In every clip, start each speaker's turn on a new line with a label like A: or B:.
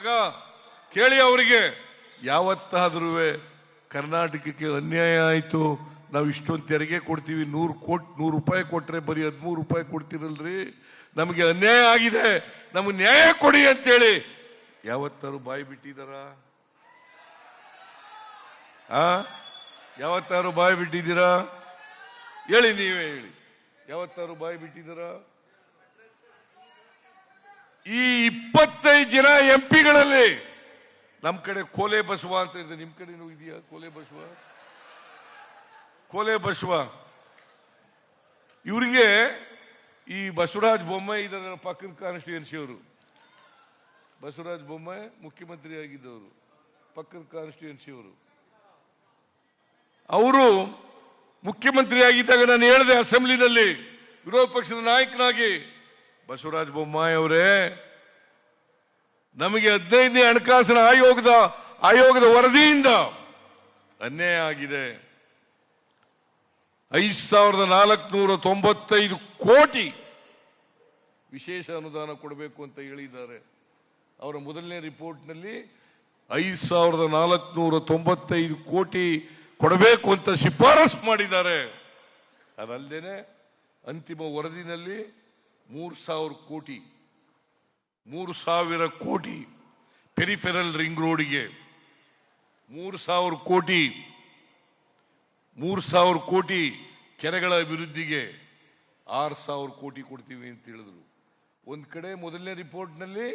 A: ಮಗ, ಕೇಳಿ ಅವರಿಗೆ. ಯಾವತ್ತಾದ್ರೂ ಕರ್ನಾಟಕಕ್ಕೆ ಅನ್ಯಾಯ ಆಯಿತು, ನಾವು ಇಷ್ಟೊಂದು ತೆರಿಗೆ ಕೊಡ್ತೀವಿ, ನೂರು ಕೋಟಿ, ನೂರು ರೂಪಾಯಿ ಕೊಟ್ಟರೆ ಬರೀ ಹದಿಮೂರು ರೂಪಾಯಿ ಕೊಡ್ತಿರಲ್ರಿ? ನಮಗೆ ಅನ್ಯಾಯ ಆಗಿದೆ, ನಮಗೆ ನ್ಯಾಯ ಕೊಡಿ ಅಂತೇಳಿ. ಯಾವತ್ತಾರು ಬಾಯಿ ಬಿಟ್ಟಿದಾರ? ಆ? ಯಾವತ್ತಾರು ಬಾಯಿ ಬಿಟ್ಟಿದ್ದೀರಾ ಹೇಳಿ ನೀವೇ ಹೇಳಿ. ಯಾವತ್ತಾರು ಬಾಯಿ ಬಿಟ್ಟಿದ್ದೀರಾ ಈ ಇಪ್ಪತ್ತೈದು ಜನ ಎಂ ಪಿಗಳಲ್ಲಿ ನಮ್ ಕಡೆ ಕೋಲೆ ಬಸವ ಅಂತ ಇದೆ. ನಿಮ್ ಕಡೆನೂ ಇದೆಯಾ? ಕೋಲೆ ಬಸವ? ಕೋಲೆ ಬಸವ. ಇವರಿಗೆ ಈ ಬಸವರಾಜ್ ಬೊಮ್ಮಾಯಿ ಇದರ ಪಕ್ಕದ ಕಾನ್ಸ್ಟಿಟ್ಯೂನ್ಸಿ ಅವರು. ಬಸವರಾಜ್ ಬೊಮ್ಮಾಯಿ ಮುಖ್ಯಮಂತ್ರಿ ಆಗಿದ್ದವರು, ಪಕ್ಕದ ಕಾನ್ಸ್ಟಿಟ್ಯೂನ್ಸಿ ಅವರು. ಅವರು ಮುಖ್ಯಮಂತ್ರಿ ಆಗಿದ್ದಾಗ ನಾನು ಹೇಳಿದೆ, ಅಸೆಂಬ್ಲಿನಲ್ಲಿ ವಿರೋಧ ಪಕ್ಷದ ನಾಯಕನಾಗಿ ಬಸವರಾಜ ಬೊಮ್ಮಾಯಿ ಅವರೇ, ನಮಗೆ ಹದಿನೈದನೇ ಹಣಕಾಸಿನ ಆಯೋಗದ ಆಯೋಗದ ವರದಿಯಿಂದ ಅನ್ಯಾಯ ಆಗಿದೆ. ಐದು ಸಾವಿರದ ನಾಲ್ಕುನೂರ ತೊಂಬತ್ತೈದು ಕೋಟಿ ವಿಶೇಷ ಅನುದಾನ ಕೊಡಬೇಕು ಅಂತ ಹೇಳಿದ್ದಾರೆ. ಅವರ ಮೊದಲನೇ ರಿಪೋರ್ಟ್ನಲ್ಲಿ ಐದು ಸಾವಿರದ ನಾಲ್ಕುನೂರ ತೊಂಬತ್ತೈದು ಕೋಟಿ ಕೊಡಬೇಕು ಅಂತ ಶಿಫಾರಸು ಮಾಡಿದ್ದಾರೆ. ಅದಲ್ಲದೆ ಅಂತಿಮ ವರದಿನಲ್ಲಿ ಮೂರು ಸಾವಿರ ಕೋಟಿ, ಮೂರು ಸಾವಿರ ಕೋಟಿ ಪೆರಿಫೆರಲ್ ರಿಂಗ್ ರೋಡ್ಗೆ ಮೂರು ಸಾವಿರ ಕೋಟಿ, ಮೂರು ಸಾವಿರ ಕೋಟಿ ಕೆರೆಗಳ ಅಭಿವೃದ್ಧಿಗೆ ಆರು ಸಾವಿರ ಕೋಟಿ ಕೊಡ್ತೀವಿ ಅಂತ ಹೇಳಿದ್ರು. ಒಂದು ಕಡೆ ಮೊದಲನೇ ರಿಪೋರ್ಟ್ನಲ್ಲಿ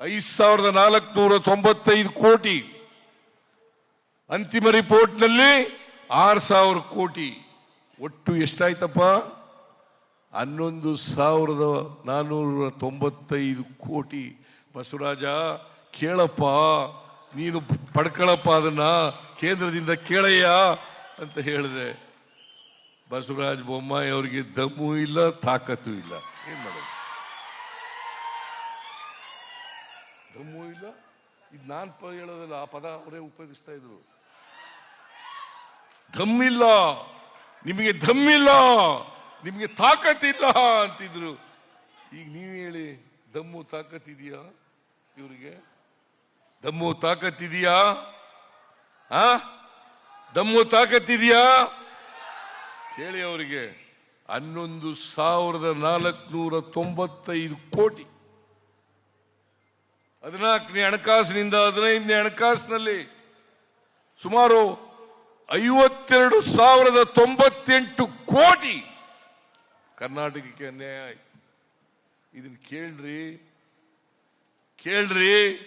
A: ಐದು ಸಾವಿರದ ನಾಲ್ಕುನೂರ ತೊಂಬತ್ತೈದು ಕೋಟಿ, ಅಂತಿಮ ರಿಪೋರ್ಟ್ನಲ್ಲಿ ಆರು ಸಾವಿರ ಕೋಟಿ. ಒಟ್ಟು ಎಷ್ಟಾಯ್ತಪ್ಪ? ಹನ್ನೊಂದು ಸಾವಿರದ ನಾನ್ನೂರ ತೊಂಬತ್ತೈದು ಕೋಟಿ. ಬಸವರಾಜ, ಕೇಳಪ್ಪ, ನೀನು ಪಡ್ಕೊಳಪ್ಪ ಅದನ್ನ ಕೇಂದ್ರದಿಂದ ಕೇಳಯ್ಯ ಅಂತ ಹೇಳಿದೆ. ಬಸವರಾಜ ಬೊಮ್ಮಾಯಿ ಅವರಿಗೆ ದಮ್ಮು ಇಲ್ಲ, ತಾಕತ್ತು ಇಲ್ಲ. ಏನ್ ಮಾಡೋದು? ದಮ್ಮು ಇಲ್ಲ? ಇದು ನಾನ್ ಹೇಳೋದಲ್ಲ, ಆ ಪದ ಅವರೇ ಉಪಯೋಗಿಸ್ತಾ ಇದ್ರು. ದಮ್ಮಿಲ್ಲ. ನಿಮಗೆ ದಮ್ಮಿಲ್ಲ. ನಿಮಗೆ ತಾಕತ್ತಿಲ್ಲ ಅಂತಿದ್ರು. ಈಗ ನೀವು ಹೇಳಿ, ದಮ್ಮು ತಾಕತ್ತಿದೆಯಾ ಇವರಿಗೆ? ದಮ್ಮು ತಾಕತ್ತಿದೆಯಾ ಆ? ದಮ್ಮು ತಾಕತ್ತಿದೆಯಾ ಕೇಳಿ ಅವರಿಗೆ. ಹನ್ನೊಂದು ಸಾವಿರದ ನಾಲ್ಕುನೂರ ತೊಂಬತ್ತೈದು ಕೋಟಿ. ಹದಿನಾಲ್ಕನೇ ಹಣಕಾಸಿನಿಂದ ಹದಿನೈದನೇ ಹಣಕಾಸಿನಲ್ಲಿ ಸುಮಾರು ಐವತ್ತೆರಡು ಸಾವಿರದ ತೊಂಬತ್ತೆಂಟು ಕೋಟಿ. ಕರ್ನಾಟಕಕ್ಕೆ ಅನ್ಯಾಯ ಆಯ್ತು. ಇದನ್ನ ಕೇಳ್ರಿ ಕೇಳ್ರಿ,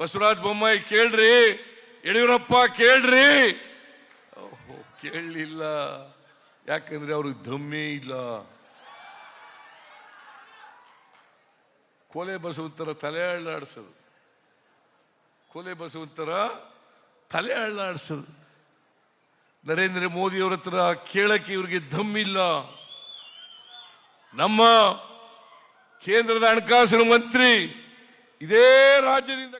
A: ಬಸವರಾಜ ಬೊಮ್ಮಾಯಿ ಕೇಳ್ರಿ, ಯಡಿಯೂರಪ್ಪ ಕೇಳ್ರಿ. ಕೇಳಲಿಲ್ಲ. ಯಾಕಂದ್ರೆ ಅವ್ರಿಗೆ ಧಮ್ಮೇ ಇಲ್ಲ. ಕೋಲೆ ಬಸವಂತರ ತಲೆ ಅಳ್ಳಾಡ್ಸೋದು. ಕೋಲೆ ಬಸವಂತರ ತಲೆ ಅಳ್ಳಾಡ್ಸೋದು. ನರೇಂದ್ರ ಮೋದಿ ಅವರ ಹತ್ರ ಕೇಳಕ್ಕೆ ಇವ್ರಿಗೆ ದಮ್ಮಿಲ್ಲ ನಮ್ಮ ಕೇಂದ್ರದ ಹಣಕಾಸಿನ ಮಂತ್ರಿ ಇದೇ ರಾಜ್ಯದಿಂದ